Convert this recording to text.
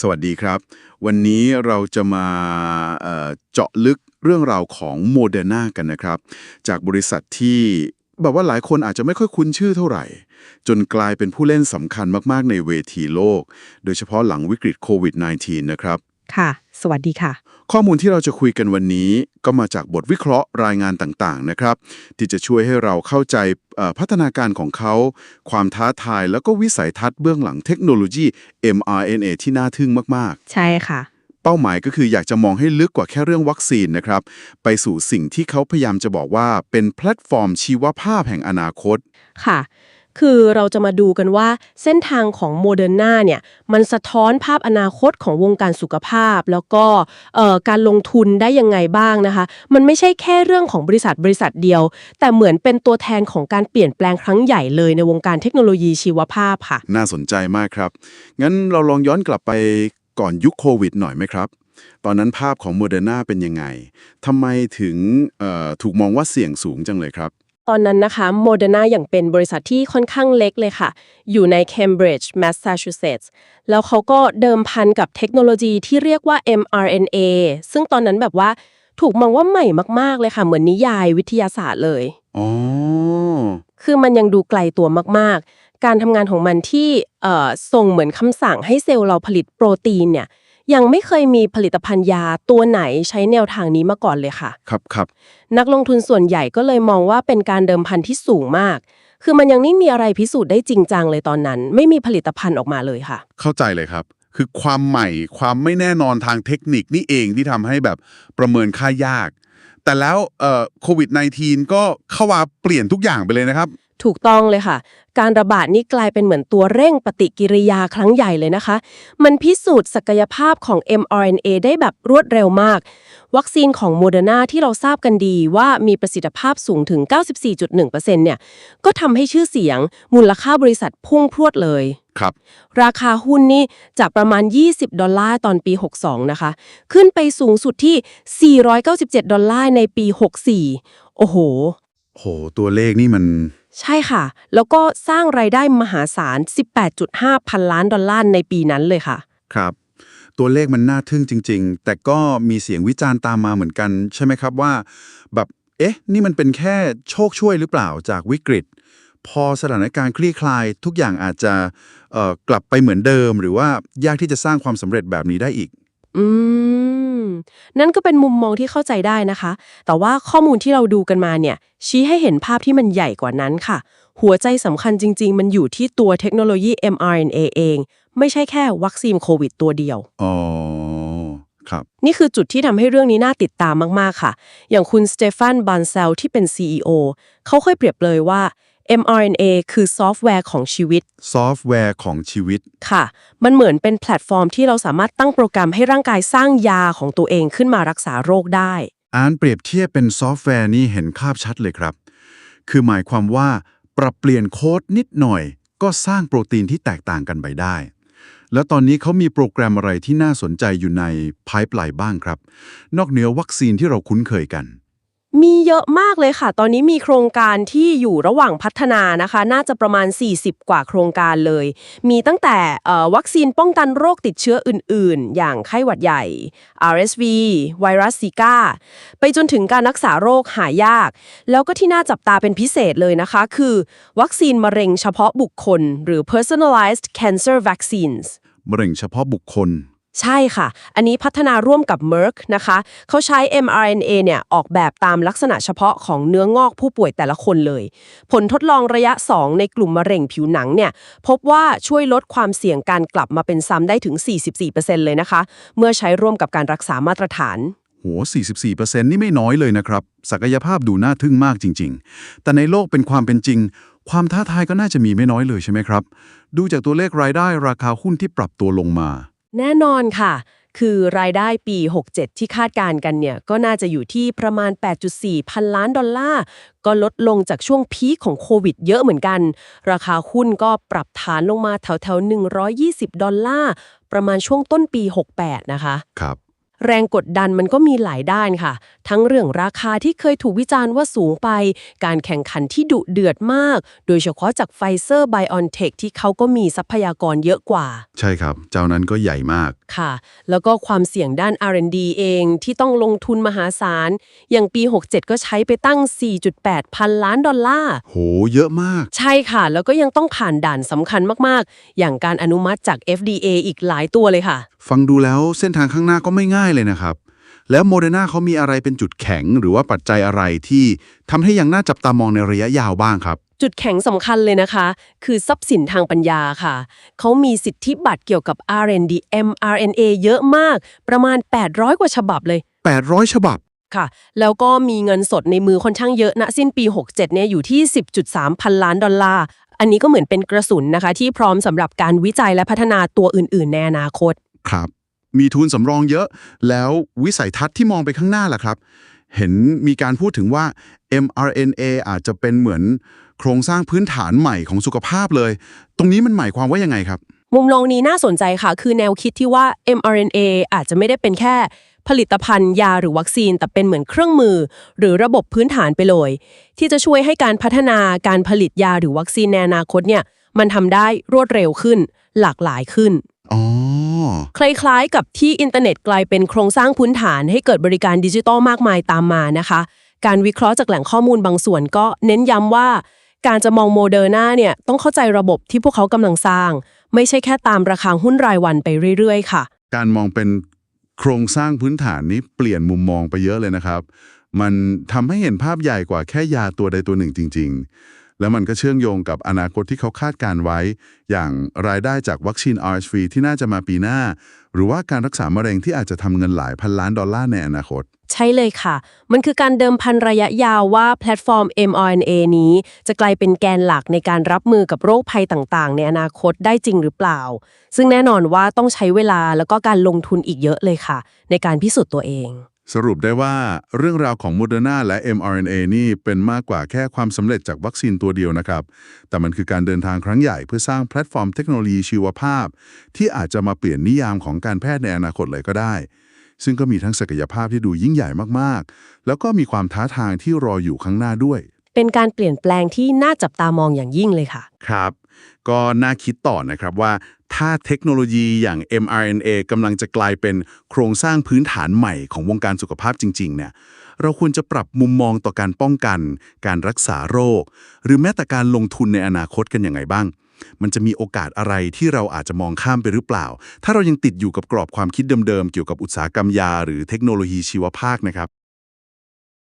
สวัสดีครับ วันนี้เราจะมาเเจาะลึกเรื่องราวของโมเดอร์นากันนะครับ จากบริษัทที่แบบว่าหลายคนอาจจะไม่ค่อยคุ้นชื่อเท่าไหร่ จนกลายเป็นผู้เล่นสำคัญมาก ๆ ในเวทีโลก โดยเฉพาะหลังวิกฤตโควิด -19 นะครับ ค่ะ สวัสดีค่ะ ข้อมูลที่เราจะคุยกันวันนี้ก็มาจากบทวิเคราะห์รายงานต่างๆนะครับ ที่จะช่วยให้เราเข้าใจเอ่อพัฒนาการของเขา ความท้าทายแล้วก็วิสัยทัศน์เบื้องหลังเทคโนโลยี mRNA ที่น่าทึ่งมากใช่ค่ะๆเป้าหมายก็คืออยากจะมองให้ลึกกว่าแค่เรื่องวัคซีนนะครับ ไปสู่สิ่งที่เขาพยายามจะบอกว่าเป็นแพลตฟอร์มชีวภาพแห่งอนาคตค่ะ คือเราจะมาดูกันว่าเส้นทางของโมเดอร์นาเนี่ยมันสะท้อนภาพอนาคตของวงการสุขภาพ แล้วก็การลงทุนได้ยังไงบ้างนะคะ มันไม่ใช่แค่เรื่องของบริษัทบริษัทเดียว แต่เหมือนเป็นตัวแทนของการเปลี่ยนแปลงครั้งใหญ่เลยในวงการเทคโนโลยีชีวภาพค่ะ น่าสนใจมากครับ งั้นเราลองย้อนกลับไปก่อนยุคโควิดหน่อยไหมครับ ตอนนั้นภาพของโมเดอร์นาเป็นยังไงทำไมถึงถูกมองว่าเสี่ยงสูงจังเลยครับ ตอนนั้นนะคะโมเดอร์นาอย่างเป็นบริษัทที่ค่อนข้างเล็กเลยค่ะ อยู่ใน Cambridge Massachusetts แล้วเขาก็เดิมพันกับเทคโนโลยีที่เรียกว่า mRNA ซึ่งตอนนั้นแบบว่าถูกมองว่าใหม่มาก ๆ เลยค่ะ เหมือนนิยายวิทยาศาสตร์เลยอ๋อคือมันยังดูไกลตัวมาก ๆ การทำงานของมันที่เอ่อส่งเหมือนคำสั่งให้เซลล์เราผลิตโปรตีนเนี่ย ยังไม่เคยมีผลิตภัณฑ์ยาตัวไหนใช้แนวทางนี้มาก่อนเลยค่ะ ครับครับนักลงทุนส่วนใหญ่ก็เลยมองว่าเป็นการเดิมพันที่สูงมาก คือมันยังไม่มีอะไรพิสูจน์ได้จริงจังเลยตอนนั้น ไม่มีผลิตภัณฑ์ออกมาเลยค่ะ เข้าใจเลยครับ คือความใหม่ความไม่แน่นอนทางเทคนิคนี่เองที่ทำให้แบบประเมินค่ายาก แต่แล้วเอ่อโควิด -19 ก็เข้ามาเปลี่ยนทุกอย่างไปเลยนะครับ ถูกต้องเลยค่ะ การระบาดนี้กลายเป็นเหมือนตัวเร่งปฏิกิริยาครั้งใหญ่เลยนะคะ มันพิสูจน์ศักยภาพของ mRNA ได้แบบรวดเร็วมาก วัคซีนของโมเดอร์นาที่เราทราบกันดีว่ามีประสิทธิภาพสูงถึง 94.1%เนี่ยก็ทำให้ชื่อเสียง มูลค่าบริษัทพุ่งพรวดเลยครับราคาหุ้นนี่จากประมาณ 20 ดอลลาร์ตอนปี 62 นะคะ ขึ้นไปสูงสุดที่ 497 ดอลลาร์ในปี 64 โอ้โห โห ตัวเลขนี่มัน ใช่ค่ะ แล้วก็สร้างรายได้มหาศาล 18.5 พันล้านดอลลาร์ในปีนั้นเลยค่ะ ครับ ตัวเลขมันน่าทึ่งจริง ๆ แต่ก็มีเสียงวิจารณ์ตามมาเหมือนกัน ใช่ไหมครับว่า แบบเอ๊ะ นี่มันเป็นแค่โชคช่วยหรือเปล่าจากวิกฤต พอสถานการณ์คลี่คลาย ทุกอย่างอาจจะเอ่อกลับไปเหมือนเดิม หรือว่ายากที่จะสร้างความสำเร็จแบบนี้ได้อีก อืม นั่นก็เป็นมุมมองที่เข้าใจได้นะคะ แต่ว่าข้อมูลที่เราดูกันมาเนี่ย ชี้ให้เห็นภาพที่มันใหญ่กว่านั้นค่ะ หัวใจสำคัญจริง ๆ มันอยู่ที่ตัวเทคโนโลยี mRNA เอง ไม่ใช่แค่วัคซีนโควิดตัวเดียว อ๋อ ครับ นี่คือจุดที่ทำให้เรื่องนี้น่าติดตามมาก ๆ ค่ะ อย่างคุณสเตฟานบันเซลที่เป็น CEO เขาเคยเปรียบเลยว่า mRNA คือซอฟต์แวร์ของชีวิต ซอฟต์แวร์ของชีวิต ค่ะ มันเหมือนเป็นแพลตฟอร์มที่เราสามารถตั้งโปรแกรมให้ร่างกายสร้างยาของตัวเองขึ้นมารักษาโรคได้ อ่านเปรียบเทียบเป็นซอฟต์แวร์นี่เห็นภาพชัดเลยครับ คือหมายความว่าปรับเปลี่ยนโค้ดนิดหน่อย ก็สร้างโปรตีนที่แตกต่างกันไปได้ แล้วตอนนี้เขามีโปรแกรมอะไรที่น่าสนใจอยู่ในพาย p ไลน์บ้างครับ นอกเหนือวัคซีนที่เราคุ้นเคยกัน มีเยอะมากเลยค่ะ ตอนนี้มีโครงการที่อยู่ระหว่างพัฒนานะคะ น่าจะประมาณ 40 กว่าโครงการเลย มีตั้งแต่วัคซีนป้องกันโรคติดเชื้ออื่น ๆ อย่างไข้หวัดใหญ่ RSV ไวรัสซิก้า ไปจนถึงการรักษาโรคหายาก แล้วก็ที่น่าจับตาเป็นพิเศษเลยนะคะ คือ วัคซีนมะเร็งเฉพาะบุคคล หรือ personalized cancer vaccines มะเร็งเฉพาะบุคคล ใช่ค่ะ อันนี้พัฒนาร่วมกับ Merck นะคะ เขาใช้ mRNA เนี่ยออกแบบตามลักษณะเฉพาะของเนื้องอกผู้ป่วยแต่ละคนเลย ผลทดลองระยะ 2 ในกลุ่มมะเร็งผิวหนังเนี่ย พบว่าช่วยลดความเสี่ยงการกลับมาเป็นซ้ำได้ถึง 44%เลยนะคะ เมื่อใช้ร่วมกับการรักษามาตรฐานโห 44%นี่ไม่น้อยเลยนะครับ ศักยภาพดูน่าทึ่งมากจริง ๆ แต่ในโลกเป็นความเป็นจริง ความท้าทายก็น่าจะมีไม่น้อยเลยใช่ไหมครับ ดูจากตัวเลขรายได้ราคาหุ้นที่ปรับตัวลงมา แน่นอนค่ะ คือรายได้ปี 67 ที่คาดการณ์กันเนี่ย ก็น่าจะอยู่ที่ประมาณ 8.4 พันล้านดอลลาร์ ก็ลดลงจากช่วงพีคของโควิดเยอะเหมือนกัน ราคาหุ้นก็ปรับฐานลงมาแถวๆ 120 ดอลลาร์ ประมาณช่วงต้นปี 68 นะคะ ครับ แรงกดดันมันก็มีหลายด้านค่ะ ทั้งเรื่องราคาที่เคยถูกวิจารณ์ว่าสูงไป การแข่งขันที่ดุเดือดมาก โดยเฉพาะจากไฟเซอร์ไบออนเทคที่เขาก็มีทรัพยากรเยอะกว่า ใช่ครับ เจ้านั้นก็ใหญ่มากค่ะ แล้วก็ความเสี่ยงด้าน R&D เองที่ต้องลงทุนมหาศาล อย่างปี 67 ก็ใช้ไปตั้ง 4.8 พันล้านดอลลาร์ โห เยอะมาก ใช่ค่ะ แล้วก็ยังต้องผ่านด่านสำคัญมาก ๆ อย่างการอนุมัติจาก FDA อีกหลายตัวเลยค่ะ ฟังดูแล้วเส้นทางข้างหน้าก็ไม่ง่ายเลยนะครับ แล้วโมเดอร์นาเขามีอะไรเป็นจุดแข็งหรือว่าปัจจัยอะไรที่ทำให้ยังน่าจับตามองในระยะยาวบ้างครับจุดแข็งสำคัญเลยนะคะ คือทรัพย์สินทางปัญญาค่ะ เขามีสิทธิบัตรเกี่ยวกับ R&D mRNA เยอะมาก ประมาณ 800 กว่าฉบับเลย 800 ฉบับค่ะ แล้วก็มีเงินสดในมือค่อนข้างเยอะนะสิ้นปี 67 เนี่ยอยู่ที่ 10.3 พันล้านดอลลาร์ อันนี้ก็เหมือนเป็นกระสุนนะคะ ที่พร้อมสำหรับการวิจัยและพัฒนาตัวอื่น ๆ ในอนาคต ครับ มีทุนสำรองเยอะ แล้ววิสัยทัศน์ที่มองไปข้างหน้าล่ะครับ เห็นมีการพูดถึงว่า mRNA อาจจะเป็นเหมือนโครงสร้างพื้นฐานใหม่ของสุขภาพเลย ตรงนี้มันหมายความว่ายังไงครับ มุมมองนี้น่าสนใจค่ะ คือแนวคิดที่ว่า mRNA อาจจะไม่ได้เป็นแค่ผลิตภัณฑ์ยาหรือวัคซีน แต่เป็นเหมือนเครื่องมือ หรือระบบพื้นฐานไปเลย ที่จะช่วยให้การพัฒนาการผลิตยาหรือวัคซีนในอนาคตเนี่ยมันทำได้รวดเร็วขึ้น หลากหลายขึ้น อ๋อ คล้ายๆ กับที่อินเทอร์เน็ตกลายเป็นโครงสร้างพื้นฐานให้เกิดบริการดิจิทัลมากมายตามมานะคะ การวิเคราะห์จากแหล่งข้อมูลบางส่วนก็เน้นย้ำว่า การจะมองโมเดอร์นาเนี่ยต้องเข้าใจระบบที่พวกเขากำลังสร้าง ไม่ใช่แค่ตามราคาหุ้นรายวันไปเรื่อยๆ ค่ะ การมองเป็นโครงสร้างพื้นฐานนี้เปลี่ยนมุมมองไปเยอะเลยนะครับ มันทำให้เห็นภาพใหญ่กว่าแค่ยาตัวใดตัวหนึ่งจริง ๆ แล้วมันก็เชื่อมโยงกับอนาคตที่เขาคาดการไว้ อย่างรายได้จากวัคซีน RSV ที่น่าจะมาปีหน้า หรือว่าการรักษามะเร็งที่อาจจะทำเงินหลายพันล้านดอลลาร์ในอนาคต ใช่เลยค่ะ มันคือการเดิมพันระยะยาวว่าแพลตฟอร์ม mRNA นี้ จะกลายเป็นแกนหลักในการรับมือกับโรคภัยต่างๆ ในอนาคตได้จริงหรือเปล่า ซึ่งแน่นอนว่าต้องใช้เวลาแล้วก็การลงทุนอีกเยอะเลยค่ะ ในการพิสูจน์ตัวเอง สรุปได้ว่าเรื่องราวของโมเดอร์นาและ mRNA นี่เป็นมากกว่าแค่ความสำเร็จจากวัคซีนตัวเดียวนะครับ แต่มันคือการเดินทางครั้งใหญ่เพื่อสร้างแพลตฟอร์มเทคโนโลยีชีวภาพ ที่อาจจะมาเปลี่ยนนิยามของการแพทย์ในอนาคตเลยก็ได้ ซึ่งก็มีทั้งศักยภาพที่ดูยิ่งใหญ่มากๆ แล้วก็มีความท้าทางที่รออยู่ข้างหน้าด้วย เป็นการเปลี่ยนแปลงที่น่าจับตามองอย่างยิ่งเลยค่ะ ครับ ก็น่าคิดต่อนะครับว่า ถ้าเทคโนโลยีอย่าง mRNA กำลังจะกลายเป็นโครงสร้างพื้นฐานใหม่ของวงการสุขภาพจริง ๆ เนี่ย เราควรจะปรับมุมมองต่อการป้องกัน การรักษาโรค หรือแม้แต่การลงทุนในอนาคตกันยังไงบ้าง มันจะมีโอกาสอะไรที่เราอาจจะมองข้ามไปหรือเปล่า ถ้าเรายังติดอยู่กับกรอบความคิดเดิมๆเกี่ยวกับอุตสาหกรรมยา หรือเทคโนโลยีชีวภาคนะครับ